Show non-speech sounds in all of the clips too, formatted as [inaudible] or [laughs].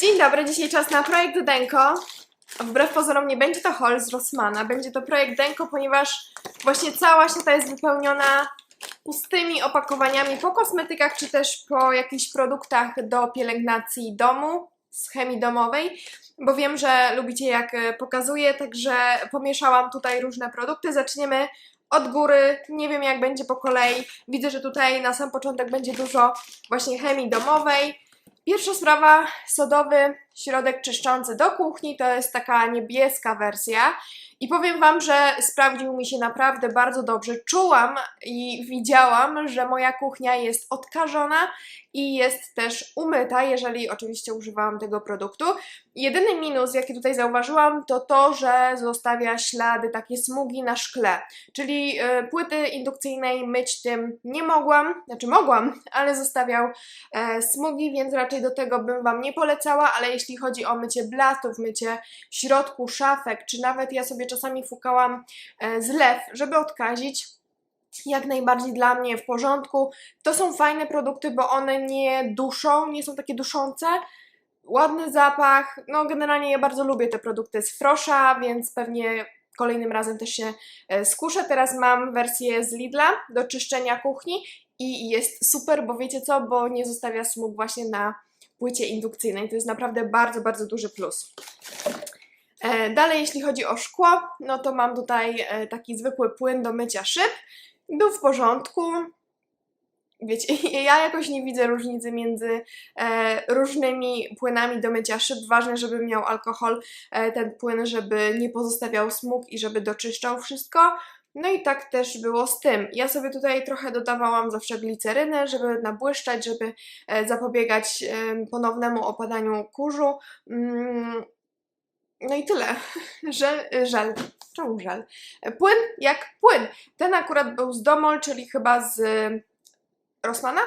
Dzień dobry, dzisiaj czas na projekt Denko. Wbrew pozorom nie będzie to haul z Rossmana, będzie to projekt Denko, ponieważ właśnie cała siata jest wypełniona pustymi opakowaniami po kosmetykach, czy też po jakichś produktach do pielęgnacji domu, z chemii domowej, bo wiem, że lubicie jak e, pokazuję, także pomieszałam tutaj różne produkty. Zaczniemy od góry, nie wiem jak będzie po kolei. Widzę, że tutaj na sam początek będzie dużo właśnie chemii domowej. Pierwsza sprawa, sodowy środek czyszczący do kuchni, to jest taka niebieska wersja i powiem Wam, że sprawdził mi się naprawdę bardzo dobrze. Czułam i widziałam, że moja kuchnia jest odkażona i jest też umyta, jeżeli oczywiście używałam tego produktu. Jedyny minus, jaki tutaj zauważyłam, to to, że zostawia ślady, takie smugi na szkle. Czyli y, płyty indukcyjnej myć tym nie mogłam, znaczy mogłam, ale zostawiał e, smugi, więc raczej do tego bym Wam nie polecała, ale jeśli chodzi o mycie blatów, mycie środku szafek, czy nawet ja sobie czasami fukałam e, zlew, żeby odkazić, jak najbardziej dla mnie w porządku. To są fajne produkty, bo one nie duszą, nie są takie duszące. Ładny zapach, no generalnie ja bardzo lubię te produkty z Frosza, więc pewnie kolejnym razem też się e, skuszę. Teraz mam wersję z Lidla do czyszczenia kuchni i jest super, bo wiecie co, bo nie zostawia smug właśnie na płycie indukcyjnej. To jest naprawdę bardzo, bardzo duży plus. E, Dalej, jeśli chodzi o szkło, no to mam tutaj e, taki zwykły płyn do mycia szyb. Był w porządku. Wiecie, [laughs] ja jakoś nie widzę różnicy między e, różnymi płynami do mycia szyb. Ważne, żeby miał alkohol ten płyn, żeby nie pozostawiał smug i żeby doczyszczał wszystko. No i tak też było z tym. Ja sobie tutaj trochę dodawałam zawsze glicerynę, żeby nabłyszczać, żeby e, zapobiegać ponownemu opadaniu kurzu. Mm, no i tyle. [laughs] Żel, żel. Czemu żel? Płyn jak płyn. Ten akurat był z Domol, czyli chyba z Rossmana?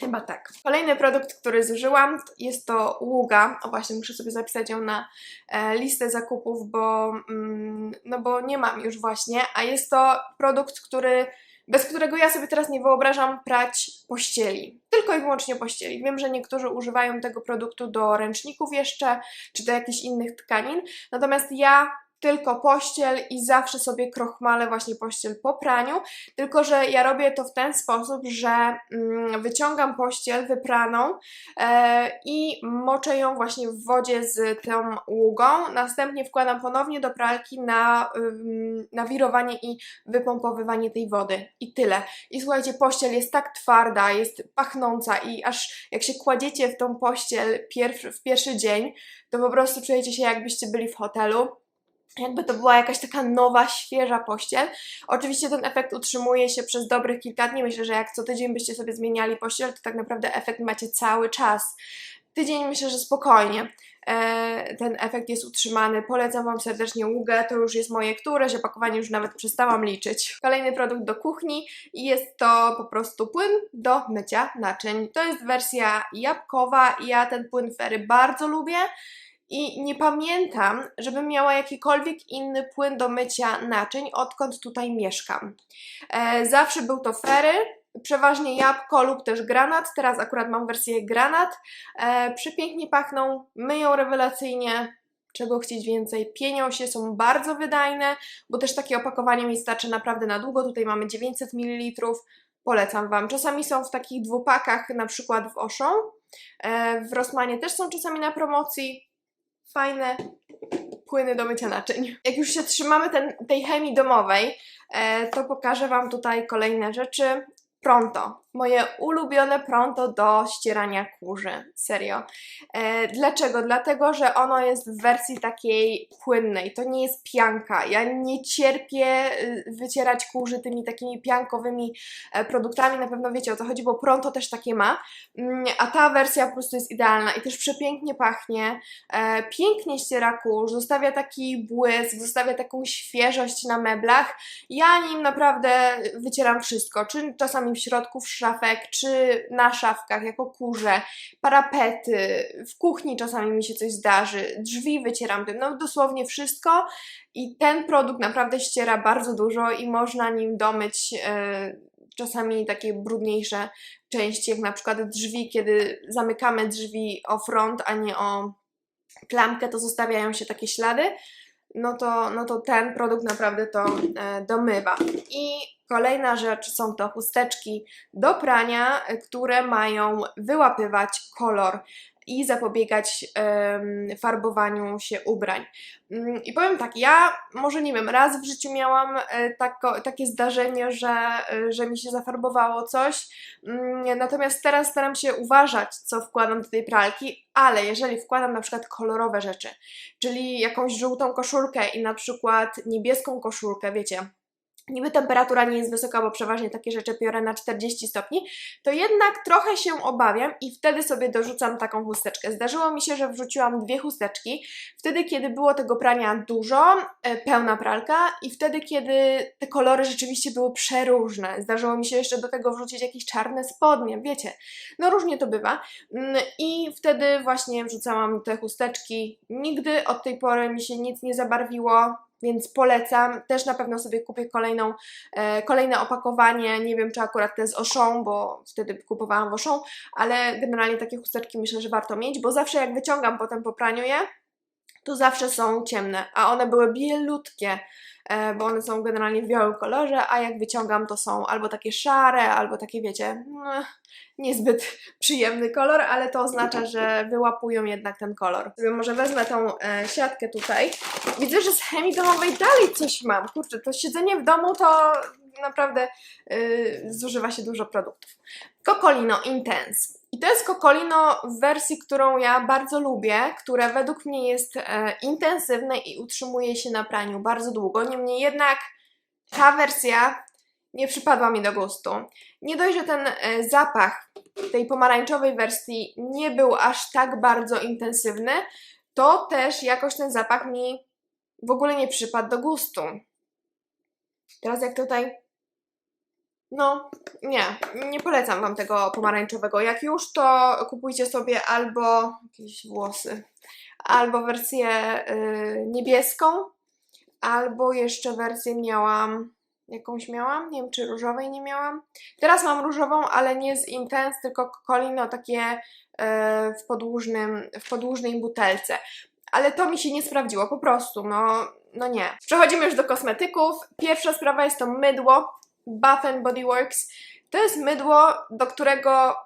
Chyba tak. Kolejny produkt, który zużyłam, jest to ługa. O właśnie, muszę sobie zapisać ją na e, listę zakupów, bo, mm, no bo nie mam już właśnie, a jest to produkt, który, bez którego ja sobie teraz nie wyobrażam prać pościeli. Tylko i wyłącznie pościeli. Wiem, że niektórzy używają tego produktu do ręczników jeszcze, czy do jakichś innych tkanin, natomiast ja tylko pościel i zawsze sobie krochmalę właśnie pościel po praniu, tylko że ja robię to w ten sposób, że mm, wyciągam pościel wypraną e, i moczę ją właśnie w wodzie z tą ługą, następnie wkładam ponownie do pralki na ym, nawirowanie i wypompowywanie tej wody. I tyle. I słuchajcie, pościel jest tak twarda, jest pachnąca i aż jak się kładziecie w tą pościel pierw, w pierwszy dzień, to po prostu czujecie się jakbyście byli w hotelu jakby to była jakaś taka nowa, świeża pościel. Oczywiście ten efekt utrzymuje się przez dobrych kilka dni. Myślę, że jak co tydzień byście sobie zmieniali pościel, to tak naprawdę efekt macie cały czas. Tydzień myślę, że spokojnie e, ten efekt jest utrzymany. Polecam Wam serdecznie ługę, to już jest moje któreś opakowanie, już nawet przestałam liczyć. Kolejny produkt do kuchni i jest to po prostu płyn do mycia naczyń. To jest wersja jabłkowa ja ten płyn fery bardzo lubię i nie pamiętam, żebym miała jakikolwiek inny płyn do mycia naczyń, odkąd tutaj mieszkam. E, zawsze był to fery, przeważnie jabłko lub też granat. Teraz akurat mam wersję granat. E, przepięknie pachną, myją rewelacyjnie. Czego chcieć więcej? Pienią się, są bardzo wydajne, bo też takie opakowanie mi starczy naprawdę na długo. Tutaj mamy 900 ml. Polecam Wam. Czasami są w takich dwupakach, na przykład w Auchan. E, w Rossmanie też są czasami na promocji fajne płyny do mycia naczyń. Jak już się trzymamy ten, tej chemii domowej, e, to pokażę Wam tutaj kolejne rzeczy. Pronto. Moje ulubione pronto do ścierania kurzy. Serio. E, dlaczego? Dlatego, że ono jest w wersji takiej płynnej. To nie jest pianka. Ja nie cierpię y, wycierać kurzy tymi takimi piankowymi e, produktami. Na pewno wiecie o co chodzi, bo pronto też takie ma. Mm, a ta wersja po prostu jest idealna i też przepięknie pachnie. E, pięknie ściera kurz, zostawia taki błysk, zostawia taką świeżość na meblach. Ja nim naprawdę wycieram wszystko. Czy czasami w środku, w szafek, czy na szafkach jako kurze, parapety, w kuchni czasami mi się coś zdarzy, drzwi wycieram tym, no dosłownie wszystko. I ten produkt naprawdę ściera bardzo dużo i można nim domyć e, czasami takie brudniejsze części, jak na przykład drzwi, kiedy zamykamy drzwi o front, a nie o klamkę, to zostawiają się takie ślady, no to, no to ten produkt naprawdę to e, domywa. I kolejna rzecz są to chusteczki do prania, e, które mają wyłapywać kolor i zapobiegać farbowaniu się ubrań. Mm, I powiem tak, ja może nie wiem, raz w życiu miałam e, tako, takie zdarzenie, że, e, że mi się zafarbowało coś, Mm, natomiast teraz staram się uważać, co wkładam do tej pralki, ale jeżeli wkładam na przykład kolorowe rzeczy, czyli jakąś żółtą koszulkę i na przykład niebieską koszulkę, wiecie, niby temperatura nie jest wysoka, bo przeważnie takie rzeczy biorę na 40 stopni, to jednak trochę się obawiam i wtedy sobie dorzucam taką chusteczkę. Zdarzyło mi się, że wrzuciłam dwie chusteczki, wtedy kiedy było tego prania dużo, e, pełna pralka i wtedy kiedy te kolory rzeczywiście były przeróżne. Zdarzyło mi się jeszcze do tego wrzucić jakieś czarne spodnie, wiecie, no różnie to bywa. Mm, I wtedy właśnie wrzucałam te chusteczki. Nigdy od tej pory mi się nic nie zabarwiło, więc polecam. Też na pewno sobie kupię kolejną, e, kolejne opakowanie. Nie wiem, czy akurat to jest Auchan, bo wtedy kupowałam w Auchan, ale generalnie takie chusteczki myślę, że warto mieć, bo zawsze jak wyciągam potem po praniu je, to zawsze są ciemne, a one były bielutkie, e, bo one są generalnie w białym kolorze, a jak wyciągam, to są albo takie szare, albo takie, wiecie, no, niezbyt [laughs] przyjemny kolor, ale to oznacza, że wyłapują jednak ten kolor. Może wezmę tą e, siatkę tutaj. Widzę, że z chemii domowej dalej coś mam. Kurczę, to siedzenie w domu to naprawdę y, zużywa się dużo produktów. Cocolino Intense. To jest Cocolino w wersji, którą ja bardzo lubię, które według mnie jest e, intensywne i utrzymuje się na praniu bardzo długo. Niemniej jednak ta wersja nie przypadła mi do gustu. Nie dość, że ten e, zapach tej pomarańczowej wersji nie był aż tak bardzo intensywny, to też jakoś ten zapach mi w ogóle nie przypadł do gustu. Teraz jak tutaj. No, nie, nie polecam Wam tego pomarańczowego. Jak już, to kupujcie sobie albo jakieś włosy, albo wersję y, niebieską, albo jeszcze wersję miałam. Jakąś miałam? Nie wiem, czy różowej nie miałam. Teraz mam różową, ale nie z Intense, tylko Colino takie y, w, podłużnym, w podłużnej butelce. Ale to mi się nie sprawdziło, po prostu, no, no nie. Przechodzimy już do kosmetyków. Pierwsza sprawa jest to mydło Bath and Body Works. To jest mydło, do którego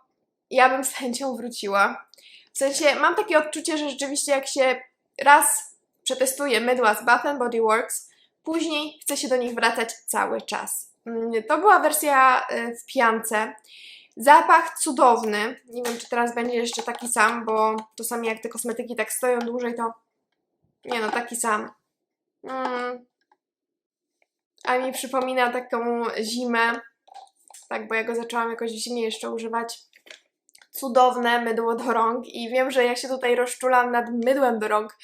ja bym z chęcią wróciła. W sensie mam takie odczucie, że rzeczywiście jak się raz przetestuje mydła z Bath and Body Works, później chce się do nich wracać cały czas. Mm, To była wersja y, w piance. Zapach cudowny. Nie wiem, czy teraz będzie jeszcze taki sam, bo czasami jak te kosmetyki tak stoją dłużej, to nie no, taki sam. Mm. A mi przypomina taką zimę. Tak, bo ja go zaczęłam jakoś w zimie jeszcze używać. Cudowne mydło do rąk i wiem, że ja się tutaj rozczulam nad mydłem do rąk,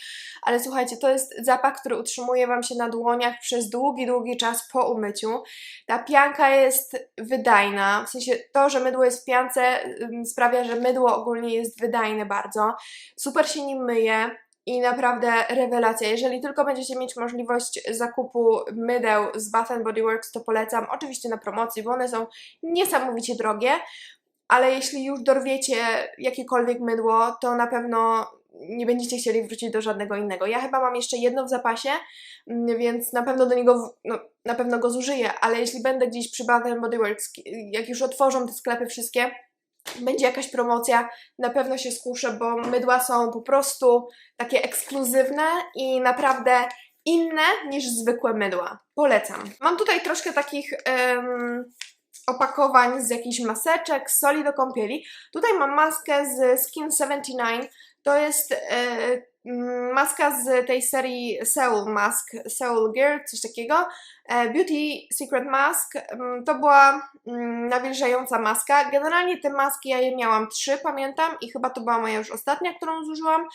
ale słuchajcie, to jest zapach, który utrzymuje Wam się na dłoniach przez długi, długi czas po umyciu. Ta pianka jest wydajna, w sensie to, że mydło jest w piance sprawia, że mydło ogólnie jest wydajne bardzo. Super się nim myje, i naprawdę rewelacja. Jeżeli tylko będziecie mieć możliwość zakupu mydeł z Bath Body Works, to polecam. Oczywiście na promocji, bo one są niesamowicie drogie, ale jeśli już dorwiecie jakiekolwiek mydło, to na pewno nie będziecie chcieli wrócić do żadnego innego. Ja chyba mam jeszcze jedno w zapasie, mm, więc na pewno do niego, no, na pewno go zużyję, ale jeśli będę gdzieś przy Bath Body Works, jak już otworzą te sklepy wszystkie, będzie jakaś promocja, na pewno się skuszę, bo mydła są po prostu takie ekskluzywne i naprawdę inne niż zwykłe mydła. Polecam. Mam tutaj troszkę takich em, opakowań z jakichś maseczek, soli do kąpieli. Tutaj mam maskę z Skin 79. To jest e, maska z tej serii Seoul Mask, Seoul Girl, coś takiego. E, Beauty Secret Mask mm, to była mm, nawilżająca maska. Generalnie te maski ja je miałam trzy, pamiętam, i chyba to była moja już ostatnia, którą zużyłam.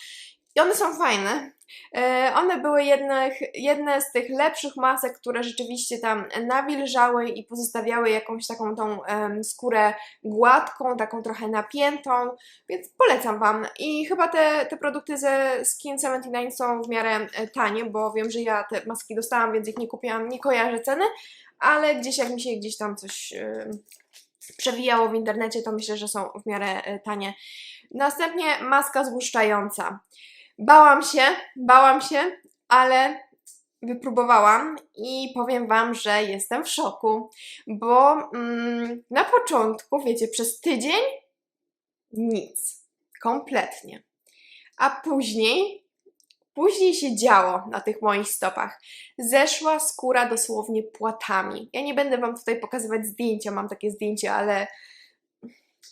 I one są fajne. E, One były jednych, jedne z tych lepszych masek, które rzeczywiście tam nawilżały i pozostawiały jakąś taką tą em, skórę gładką, taką trochę napiętą, więc polecam Wam. I chyba te, te produkty ze Skin 79 są w miarę e, tanie, bo wiem, że ja te maski dostałam, więc ich nie kupiłam, nie kojarzę ceny, ale gdzieś jak mi się gdzieś tam coś em, przewijało w internecie, to myślę, że są w miarę e, tanie. Następnie maska złuszczająca. Bałam się, bałam się, ale wypróbowałam i powiem Wam, że jestem w szoku, bo mm, na początku, wiecie, przez tydzień nic, kompletnie. A później, później się działo na tych moich stopach. Zeszła skóra dosłownie płatami. Ja nie będę Wam tutaj pokazywać zdjęcia, mam takie zdjęcie, ale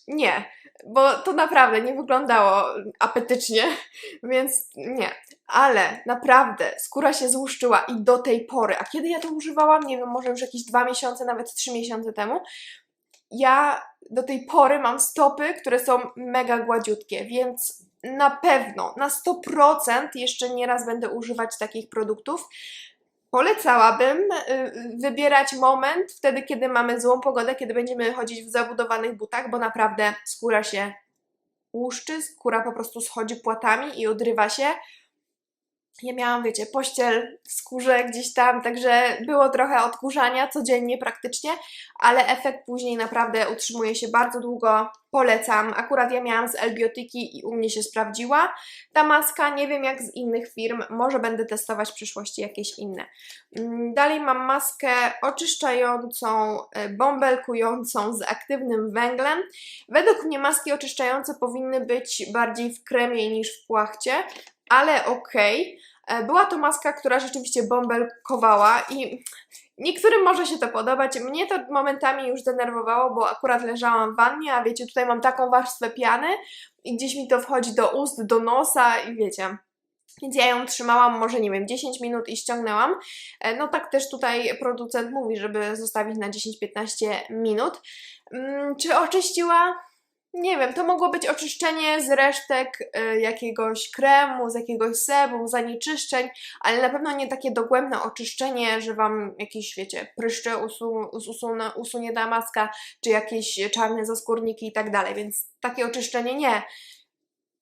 nie, bo to naprawdę nie wyglądało apetycznie, [laughs] więc nie. Ale naprawdę skóra się złuszczyła i do tej pory, a kiedy ja to używałam, nie wiem, może już jakieś dwa miesiące, nawet trzy miesiące temu, ja do tej pory mam stopy, które są mega gładziutkie, więc na pewno, na 100% jeszcze nie raz będę używać takich produktów. Polecałabym y, wybierać moment wtedy, kiedy mamy złą pogodę, kiedy będziemy chodzić w zabudowanych butach, bo naprawdę skóra się łuszczy, skóra po prostu schodzi płatami i odrywa się. Ja miałam, wiecie, pościel w skórze gdzieś tam, także było trochę odkurzania codziennie praktycznie, ale efekt później naprawdę utrzymuje się bardzo długo. Polecam. Akurat ja miałam z Elbiotyki i u mnie się sprawdziła ta maska. Nie wiem jak z innych firm, może będę testować w przyszłości jakieś inne. Mm, Dalej mam maskę oczyszczającą, e, bąbelkującą z aktywnym węglem. Według mnie maski oczyszczające powinny być bardziej w kremie niż w płachcie, ale okej. E, Była to maska, która rzeczywiście bąbelkowała i niektórym może się to podobać. Mnie to momentami już denerwowało, bo akurat leżałam w wannie, a wiecie, tutaj mam taką warstwę piany i gdzieś mi to wchodzi do ust, do nosa i wiecie. Więc ja ją trzymałam może, nie wiem, 10 minut i ściągnęłam. E, No tak też tutaj producent mówi, żeby zostawić na 10-15 minut. Mm, Czy oczyściła? Nie wiem, to mogło być oczyszczenie z resztek y, jakiegoś kremu, z jakiegoś sebum, zanieczyszczeń, ale na pewno nie takie dogłębne oczyszczenie, że Wam jakieś, wiecie, pryszcze usu, usunie, usunie ta maska, czy jakieś czarne zaskórniki i tak dalej, więc takie oczyszczenie nie.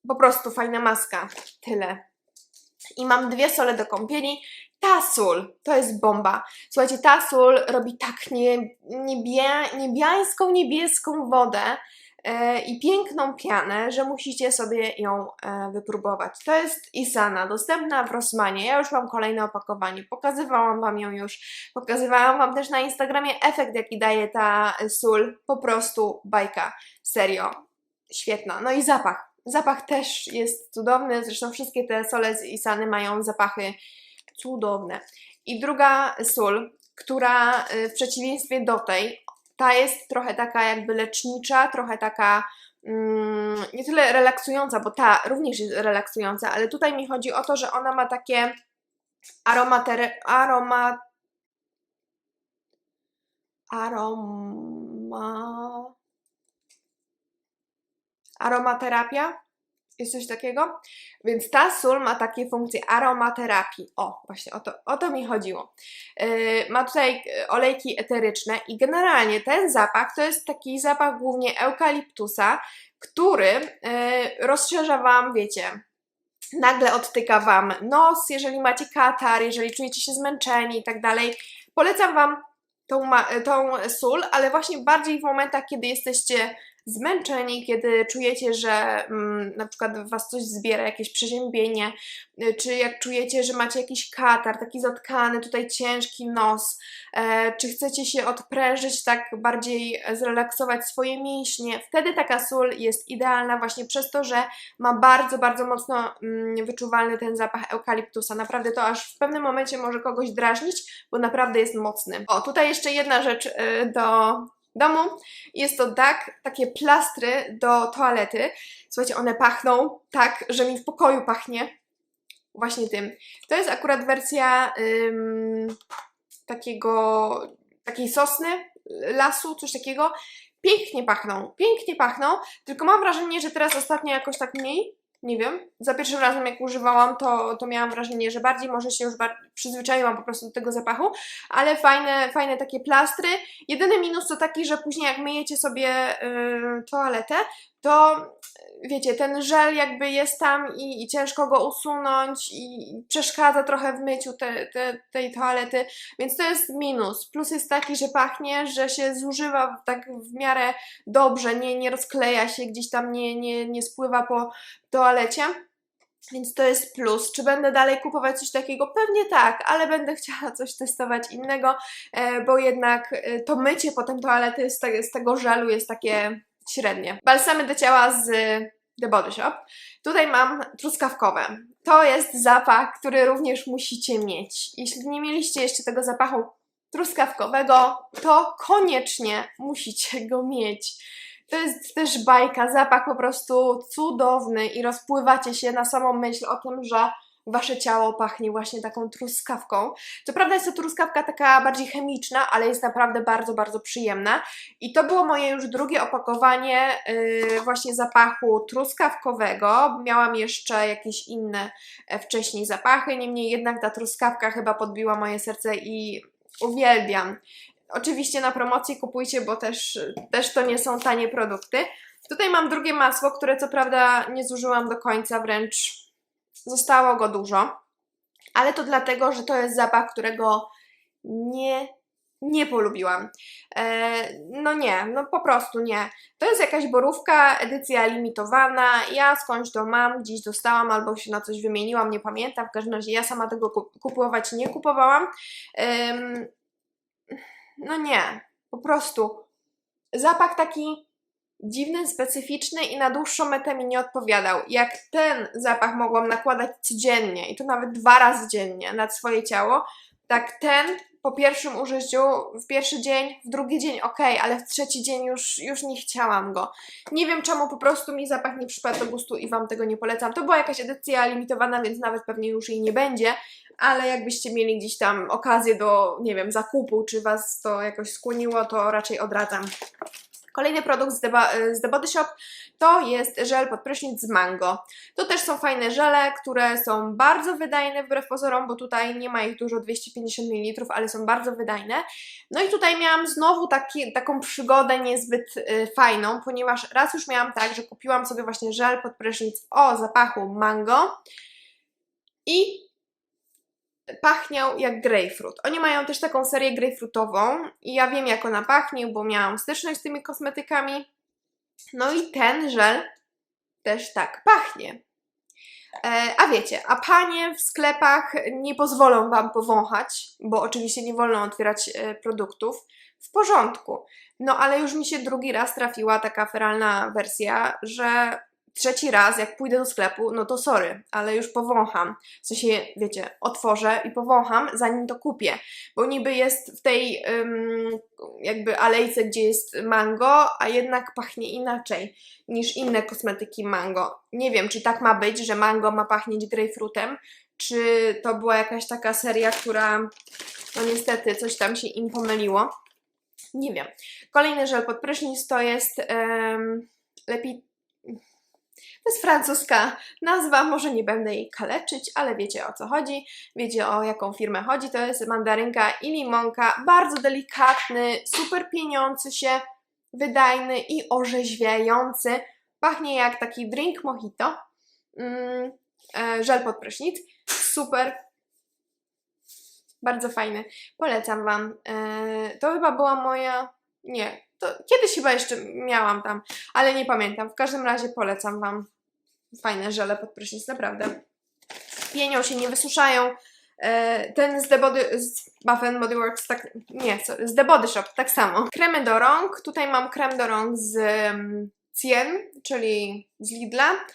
Po prostu fajna maska. Tyle. I mam dwie sole do kąpieli. Ta sól to jest bomba. Słuchajcie, ta sól robi tak nie, niebie, niebiańską, niebieską wodę, i piękną pianę, że musicie sobie ją e, wypróbować. To jest Isana, dostępna w Rossmanie. Ja już mam kolejne opakowanie, pokazywałam Wam ją już, pokazywałam Wam też na Instagramie efekt, jaki daje ta e, sól. Po prostu bajka, serio, świetna. No i zapach. Zapach też jest cudowny, zresztą wszystkie te sole z Isany mają zapachy cudowne. I druga sól, która w przeciwieństwie do tej, ta jest trochę taka jakby lecznicza, trochę taka mm, nie tyle relaksująca, bo ta również jest relaksująca, ale tutaj mi chodzi o to, że ona ma takie aromater, aroma, aroma, aromaterapia, jest coś takiego? Więc ta sól ma takie funkcje aromaterapii. O, właśnie o to, o to mi chodziło. Yy, ma tutaj yy, olejki eteryczne i generalnie ten zapach to jest taki zapach głównie eukaliptusa, który yy, rozszerza Wam, wiecie, nagle odtyka Wam nos, jeżeli macie katar, jeżeli czujecie się zmęczeni i tak dalej. Polecam Wam tą, tą sól, ale właśnie bardziej w momentach, kiedy jesteście zmęczeni, kiedy czujecie, że mm, na przykład was coś zbiera, jakieś przeziębienie, y, czy jak czujecie, że macie jakiś katar, taki zatkany, tutaj ciężki nos, e, czy chcecie się odprężyć, tak bardziej zrelaksować swoje mięśnie, wtedy taka sól jest idealna właśnie przez to, że ma bardzo, bardzo mocno mm, wyczuwalny ten zapach eukaliptusa. Naprawdę to aż w pewnym momencie może kogoś drażnić, bo naprawdę jest mocny. O, tutaj jeszcze jedna rzecz y, do domu. Jest to DAK, takie plastry do toalety. Słuchajcie, one pachną tak, że mi w pokoju pachnie właśnie tym. To jest akurat wersja ym, takiego, takiej sosny, lasu, coś takiego. Pięknie pachną, pięknie pachną, tylko mam wrażenie, że teraz ostatnio jakoś tak mniej, nie wiem, za pierwszym razem jak używałam, to, to miałam wrażenie, że bardziej może się już przyzwyczaiłam po prostu do tego zapachu, ale fajne, fajne takie plastry. Jedyny minus to taki, że później jak myjecie sobie yy, toaletę, to wiecie, ten żel jakby jest tam i, i ciężko go usunąć i przeszkadza trochę w myciu te, te, tej toalety, więc to jest minus. Plus jest taki, że pachnie, że się zużywa tak w miarę dobrze, nie, nie rozkleja się, gdzieś tam nie, nie, nie spływa po toalecie. Więc to jest plus. Czy będę dalej kupować coś takiego? Pewnie tak, ale będę [laughs] chciała coś testować innego, e, bo jednak e, to mycie potem toalety z, te, z tego żelu jest takie średnie. Balsamy do ciała z The Body Shop. Tutaj mam truskawkowe. To jest zapach, który również musicie mieć. Jeśli nie mieliście jeszcze tego zapachu truskawkowego, to koniecznie musicie go mieć. To jest też bajka, zapach po prostu cudowny i rozpływacie się na samą myśl o tym, że wasze ciało pachnie właśnie taką truskawką. Co prawda jest to truskawka taka bardziej chemiczna, ale jest naprawdę bardzo, bardzo przyjemna. I to było moje już drugie opakowanie yy, właśnie zapachu truskawkowego. Miałam jeszcze jakieś inne e, wcześniej zapachy, niemniej jednak ta truskawka chyba podbiła moje serce i uwielbiam. Oczywiście na promocji kupujcie, bo też, też to nie są tanie produkty. Tutaj mam drugie masło, które co prawda nie zużyłam do końca, wręcz zostało go dużo, ale to dlatego, że to jest zapach, którego nie, nie polubiłam. E, no nie, no po prostu nie. To jest jakaś borówka, edycja limitowana, ja skądś to mam, gdzieś dostałam albo się na coś wymieniłam, nie pamiętam, w każdym razie ja sama tego kupować nie kupowałam. No nie, po prostu zapach taki dziwny, specyficzny i na dłuższą metę mi nie odpowiadał. Jak ten zapach mogłam nakładać codziennie i to nawet dwa razy dziennie na swoje ciało, tak ten po pierwszym użyciu, w pierwszy dzień, w drugi dzień ok, ale w trzeci dzień już, już nie chciałam go. Nie wiem czemu, po prostu mi zapach nie przypadł do gustu i Wam tego nie polecam. To była jakaś edycja limitowana, więc nawet pewnie już jej nie będzie, ale jakbyście mieli gdzieś tam okazję do, nie wiem, zakupu, czy Was to jakoś skłoniło, to raczej odradzam. Kolejny produkt z The, z The Body Shop to jest żel pod prysznic z mango. To też są fajne żele, które są bardzo wydajne wbrew pozorom, bo tutaj nie ma ich dużo, 250 ml, ale są bardzo wydajne. No i tutaj miałam znowu taki, taką przygodę niezbyt y, fajną, ponieważ raz już miałam tak, że kupiłam sobie właśnie żel pod prysznic o zapachu mango i pachniał jak grapefruit. Oni mają też taką serię grapefruitową i ja wiem jak ona pachnie, bo miałam styczność z tymi kosmetykami. No i ten żel też tak pachnie. E, a wiecie, a panie w sklepach nie pozwolą Wam powąchać, bo oczywiście nie wolno otwierać e, produktów. W porządku. No ale już mi się drugi raz trafiła taka feralna wersja, że trzeci raz, jak pójdę do sklepu, no to sorry, ale już powącham. W sensie, wiecie, otworzę i powącham, zanim to kupię. Bo niby jest w tej um, jakby alejce, gdzie jest mango, a jednak pachnie inaczej niż inne kosmetyki mango. Nie wiem, czy tak ma być, że mango ma pachnieć grapefruitem, czy to była jakaś taka seria, która, no niestety, coś tam się im pomyliło. Nie wiem. Kolejny żel pod prysznic to jest um, lepiej to jest francuska nazwa, może nie będę jej kaleczyć, ale wiecie o co chodzi, wiecie o jaką firmę chodzi. To jest mandarynka i limonka, bardzo delikatny, super pieniący się, wydajny i orzeźwiający. Pachnie jak taki drink mojito. Mm, e, żel pod prysznic. Super. Bardzo fajny. Polecam Wam. E, to chyba była moja... Nie, to kiedyś chyba jeszcze miałam tam, ale nie pamiętam. W każdym razie polecam Wam fajne żele pod prysznic, naprawdę. Pienią się, nie wysuszają. E, ten z The Body, z Body Works, tak, nie, z The Body Shop, tak samo. Kremy do rąk, tutaj mam krem do rąk z um, Cien, czyli z Lidla.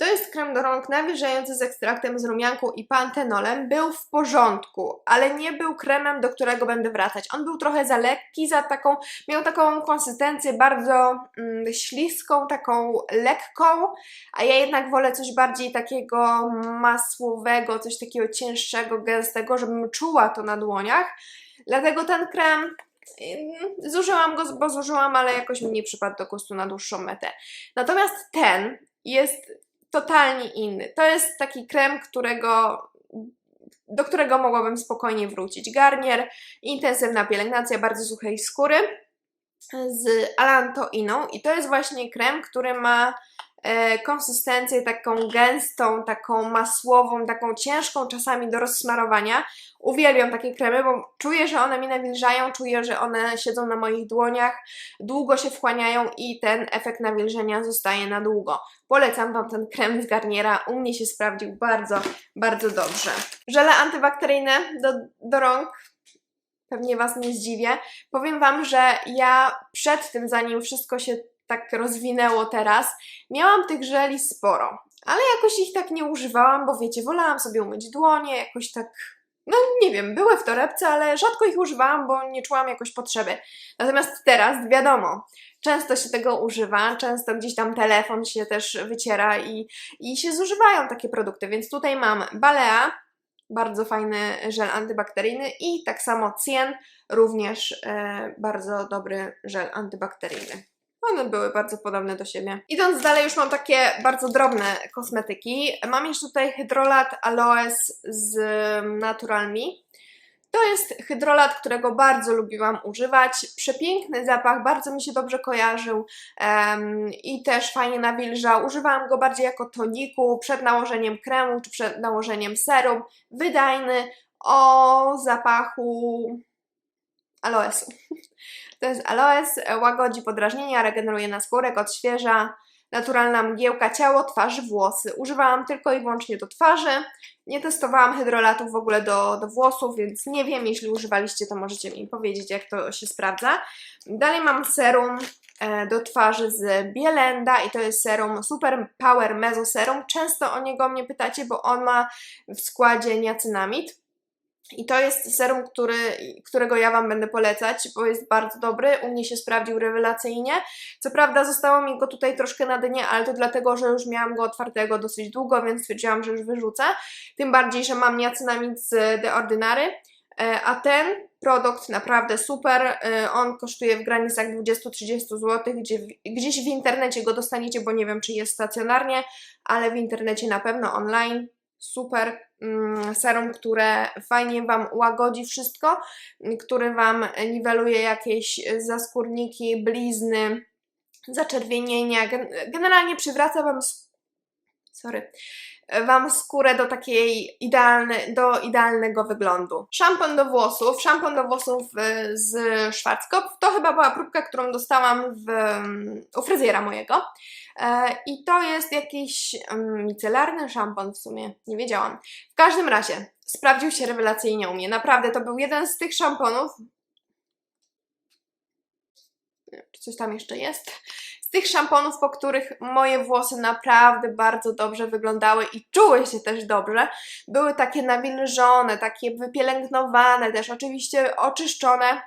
To jest krem do rąk nawilżający z ekstraktem z rumianką i pantenolem. Był w porządku, ale nie był kremem, do którego będę wracać. On był trochę za lekki, za taką, miał taką konsystencję bardzo mm, śliską, taką lekką, a ja jednak wolę coś bardziej takiego masłowego, coś takiego cięższego, gęstego, żebym czuła to na dłoniach. Dlatego ten krem mm, Zużyłam go, bo zużyłam, ale jakoś mi nie przypadł do gustu na dłuższą metę. Natomiast ten jest totalnie inny. To jest taki krem, którego do którego mogłabym spokojnie wrócić. Garnier, intensywna pielęgnacja bardzo suchej skóry z Alantoiną i to jest właśnie krem, który ma konsystencję taką gęstą, taką masłową, taką ciężką czasami do rozsmarowania. Uwielbiam takie kremy, bo czuję, że one mi nawilżają, czuję, że one siedzą na moich dłoniach, długo się wchłaniają i ten efekt nawilżenia zostaje na długo. Polecam Wam ten krem z Garniera, u mnie się sprawdził bardzo, bardzo dobrze. Żele antybakteryjne do, do rąk, pewnie Was nie zdziwię. Powiem Wam, że ja przed tym, zanim wszystko się tak rozwinęło teraz, miałam tych żeli sporo, ale jakoś ich tak nie używałam, bo wiecie, wolałam sobie umyć dłonie, jakoś tak, no nie wiem, były w torebce, ale rzadko ich używałam, bo nie czułam jakoś potrzeby. Natomiast teraz, wiadomo, często się tego używa, często gdzieś tam telefon się też wyciera i, i się zużywają takie produkty, więc tutaj mam Balea, bardzo fajny żel antybakteryjny i tak samo Cien, również e, bardzo dobry żel antybakteryjny. One były bardzo podobne do siebie. Idąc dalej, już mam takie bardzo drobne kosmetyki. Mam jeszcze tutaj hydrolat aloes z Natural Me. To jest hydrolat, którego bardzo lubiłam używać. Przepiękny zapach, bardzo mi się dobrze kojarzył em, i też fajnie nawilżał. Używałam go bardziej jako toniku przed nałożeniem kremu czy przed nałożeniem serum. Wydajny o zapachu aloesu. To jest aloes, e, łagodzi podrażnienia, regeneruje naskórek, odświeża, naturalna mgiełka, ciało, twarz, włosy. Używałam tylko i wyłącznie do twarzy. Nie testowałam hydrolatów w ogóle do, do włosów, więc nie wiem, jeśli używaliście, to możecie mi powiedzieć, jak to się sprawdza. Dalej mam serum e, do twarzy z Bielenda i to jest serum Super Power Meso Serum. Często o niego mnie pytacie, bo on ma w składzie niacynamid. I to jest serum, który, którego ja Wam będę polecać, bo jest bardzo dobry. U mnie się sprawdził rewelacyjnie. Co prawda zostało mi go tutaj troszkę na dnie, ale to dlatego, że już miałam go otwartego dosyć długo, więc stwierdziłam, że już wyrzucę. Tym bardziej, że mam niacynamid z The Ordinary. E, A ten produkt naprawdę super. E, On kosztuje w granicach 20-30 zł. Gdzie, gdzieś w internecie go dostaniecie, bo nie wiem, czy jest stacjonarnie, ale w internecie na pewno online super mm, serum, które fajnie Wam łagodzi wszystko, który Wam niweluje jakieś zaskórniki, blizny, zaczerwienienia, gen generalnie przywraca Wam sorry, Wam skórę do takiej idealne, do idealnego wyglądu. Szampon do włosów, szampon do włosów y, z Schwarzkopf, to chyba była próbka, którą dostałam w, u fryzjera mojego. E, i to jest jakiś um, micelarny szampon w sumie, nie wiedziałam. W każdym razie, sprawdził się rewelacyjnie u mnie, naprawdę to był jeden z tych szamponów, czy coś tam jeszcze jest, z tych szamponów, po których moje włosy naprawdę bardzo dobrze wyglądały i czuły się też dobrze. Były takie nawilżone, takie wypielęgnowane, też oczywiście oczyszczone.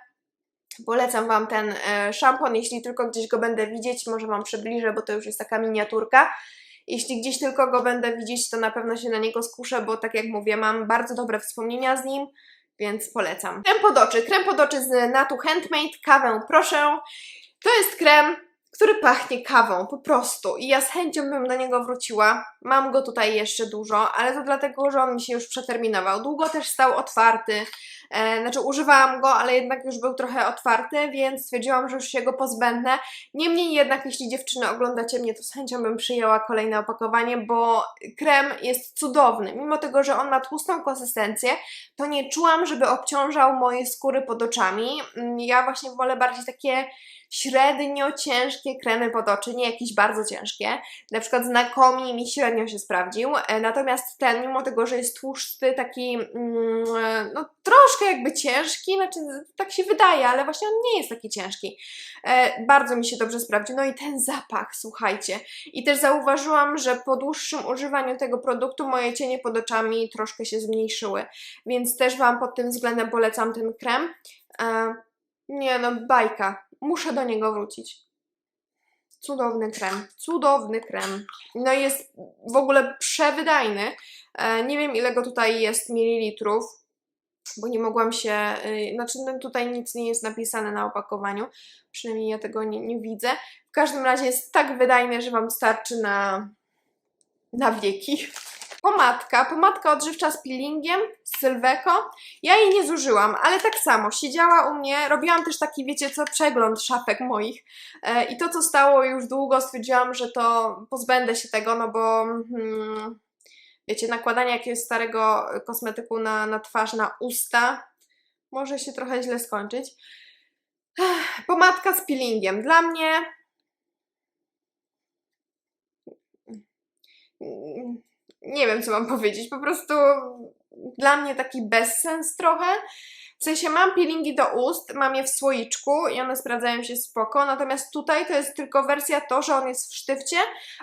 Polecam Wam ten e, szampon, jeśli tylko gdzieś go będę widzieć, może Wam przybliżę, bo to już jest taka miniaturka. Jeśli gdzieś tylko go będę widzieć, to na pewno się na niego skuszę, bo tak jak mówię, mam bardzo dobre wspomnienia z nim, więc polecam. Krem pod oczy, krem pod oczy z Natu Handmade, kawę proszę. To jest krem, który pachnie kawą, po prostu. I ja z chęcią bym do niego wróciła. Mam go tutaj jeszcze dużo, ale to dlatego, że on mi się już przeterminował. Długo też stał otwarty, e, znaczy używałam go, ale jednak już był trochę otwarty, więc stwierdziłam, że już się go pozbędnę. Niemniej jednak, jeśli dziewczyny oglądacie mnie, to z chęcią bym przyjęła kolejne opakowanie, bo krem jest cudowny. Mimo tego, że on ma tłustą konsystencję, to nie czułam, żeby obciążał moje skóry pod oczami. Mm, Ja właśnie wolę bardziej takie średnio ciężkie kremy pod oczy, nie jakieś bardzo ciężkie. Na przykład znakomi mi średnio się sprawdził, e, natomiast ten, mimo tego, że jest tłusty, taki mm, e, no troszkę jakby ciężki, znaczy tak się wydaje, ale właśnie on nie jest taki ciężki. E, bardzo mi się dobrze sprawdził. No i ten zapach, słuchajcie. I też zauważyłam, że po dłuższym używaniu tego produktu moje cienie pod oczami troszkę się zmniejszyły, więc też Wam pod tym względem polecam ten krem. E, nie no, bajka. Muszę do niego wrócić. Cudowny krem, cudowny krem. No jest w ogóle przewydajny. E, nie wiem ile go tutaj jest mililitrów, bo nie mogłam się, y, znaczy no tutaj nic nie jest napisane na opakowaniu, przynajmniej ja tego nie, nie widzę. W każdym razie jest tak wydajny, że Wam starczy na, na wieki. pomadka, pomadka odżywcza z peelingiem, z Sylweko. Ja jej nie zużyłam, ale tak samo, siedziała u mnie, robiłam też taki, wiecie co, przegląd szafek moich e, i to, co stało już długo, stwierdziłam, że to pozbędę się tego, no bo hmm, wiecie, nakładanie jakiegoś starego kosmetyku na, na twarz, na usta może się trochę źle skończyć. Pomadka z peelingiem. Dla mnie nie wiem, co mam powiedzieć. Po prostu dla mnie taki bezsens trochę. W sensie mam peelingi do ust, mam je w słoiczku i one sprawdzają się spoko, natomiast tutaj to jest tylko wersja to, że on jest w sztywcie,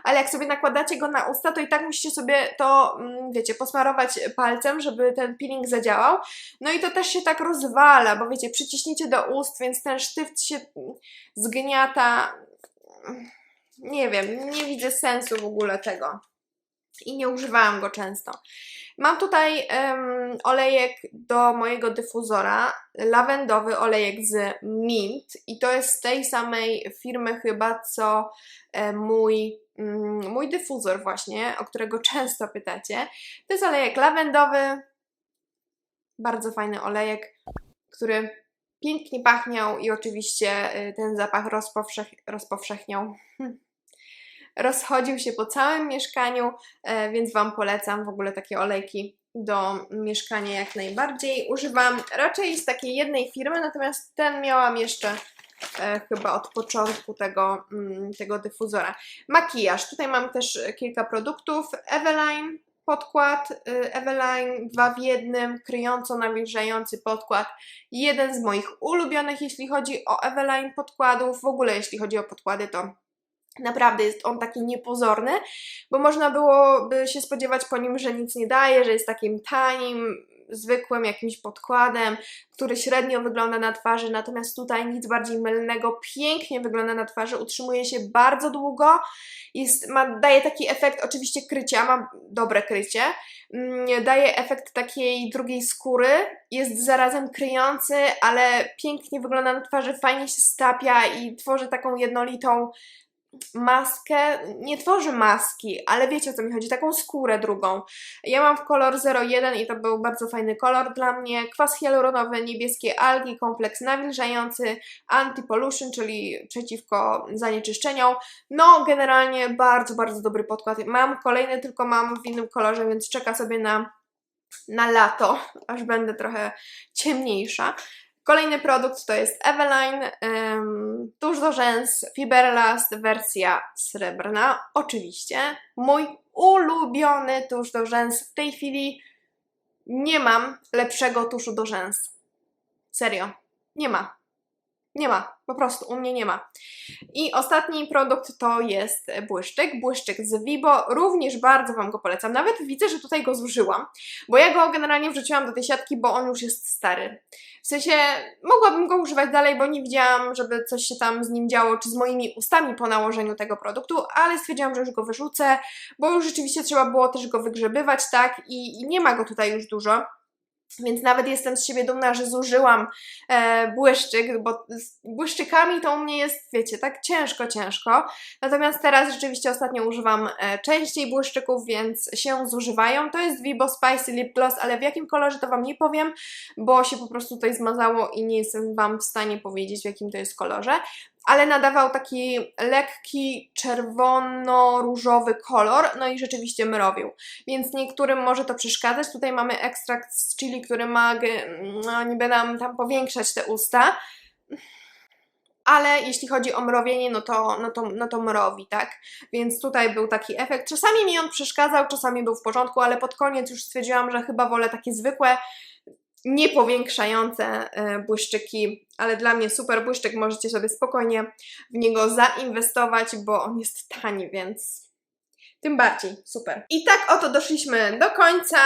ale jak sobie nakładacie go na usta, to i tak musicie sobie to, mm, wiecie, posmarować palcem, żeby ten peeling zadziałał. No i to też się tak rozwala, bo wiecie, przyciśniecie do ust, więc ten sztyft się mm, zgniata. Nie wiem, nie widzę sensu w ogóle tego i nie używałam go często. Mam tutaj em, olejek do mojego dyfuzora, lawendowy olejek z Mint i to jest z tej samej firmy chyba co e, mój, mm, mój dyfuzor właśnie, o którego często pytacie. To jest olejek lawendowy, bardzo fajny olejek, który pięknie pachniał i oczywiście y, ten zapach rozpowszech, rozpowszechniał. Rozchodził się po całym mieszkaniu, e, więc Wam polecam w ogóle takie olejki do mieszkania jak najbardziej. Używam raczej z takiej jednej firmy, natomiast ten miałam jeszcze e, chyba od początku tego, mm, tego dyfuzora. Makijaż. Tutaj mam też kilka produktów. Eveline podkład, y, Eveline 2 w jednym, kryjąco nawilżający podkład. Jeden z moich ulubionych, jeśli chodzi o Eveline podkładów. W ogóle jeśli chodzi o podkłady, to Naprawdę jest on taki niepozorny, bo można byłoby się spodziewać po nim, że nic nie daje, że jest takim tanim, zwykłym jakimś podkładem, który średnio wygląda na twarzy, natomiast tutaj nic bardziej mylnego, pięknie wygląda na twarzy, utrzymuje się bardzo długo, jest, ma, daje taki efekt oczywiście krycia, ma dobre krycie, mm, daje efekt takiej drugiej skóry, jest zarazem kryjący, ale pięknie wygląda na twarzy, fajnie się stapia i tworzy taką jednolitą maskę, nie tworzy maski, ale wiecie o co mi chodzi, taką skórę drugą. Ja mam w kolor 01 i to był bardzo fajny kolor dla mnie. Kwas hialuronowy, niebieskie algi, kompleks nawilżający, anti-pollution, czyli przeciwko zanieczyszczeniom. No, generalnie bardzo, bardzo dobry podkład. Mam kolejny, tylko mam w innym kolorze, więc czeka sobie na, na lato, aż będę trochę ciemniejsza. Kolejny produkt to jest Eveline, um, tuż do rzęs Fiberlast wersja srebrna. Oczywiście mój ulubiony tusz do rzęs. W tej chwili nie mam lepszego tuszu do rzęs. Serio, nie ma. Nie ma, po prostu u mnie nie ma. I ostatni produkt to jest błyszczyk, błyszczyk z Vibo, również bardzo Wam go polecam. Nawet widzę, że tutaj go zużyłam, bo ja go generalnie wrzuciłam do tej siatki, bo on już jest stary. W sensie mogłabym go używać dalej, bo nie widziałam, żeby coś się tam z nim działo, czy z moimi ustami po nałożeniu tego produktu, ale stwierdziłam, że już go wyrzucę, bo już rzeczywiście trzeba było też go wygrzebywać, tak, i, i nie ma go tutaj już dużo. Więc nawet jestem z siebie dumna, że zużyłam e, błyszczyk, bo z błyszczykami to u mnie jest, wiecie, tak ciężko, ciężko. Natomiast teraz rzeczywiście ostatnio używam e, częściej błyszczyków, więc się zużywają. To jest Vibo Spicy Lip Gloss, ale w jakim kolorze to Wam nie powiem, bo się po prostu tutaj zmazało i nie jestem Wam w stanie powiedzieć, w jakim to jest kolorze ale nadawał taki lekki czerwono-różowy kolor, no i rzeczywiście mrowił. Więc niektórym może to przeszkadzać. Tutaj mamy ekstrakt z chili, który ma no, niby nam tam powiększać te usta. Ale jeśli chodzi o mrowienie, no to, no, to, no to mrowi, tak? Więc tutaj był taki efekt. Czasami mi on przeszkadzał, czasami był w porządku, ale pod koniec już stwierdziłam, że chyba wolę takie zwykłe, niepowiększające e, błyszczyki, ale dla mnie super błyszczyk, możecie sobie spokojnie w niego zainwestować, bo on jest tani, więc tym bardziej super. I tak oto doszliśmy do końca.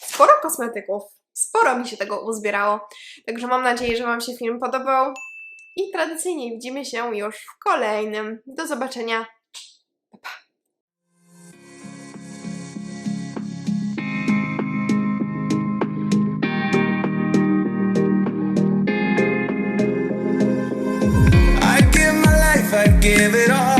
Sporo kosmetyków, sporo mi się tego uzbierało, także mam nadzieję, że Wam się film podobał i tradycyjnie widzimy się już w kolejnym. Do zobaczenia. give it all.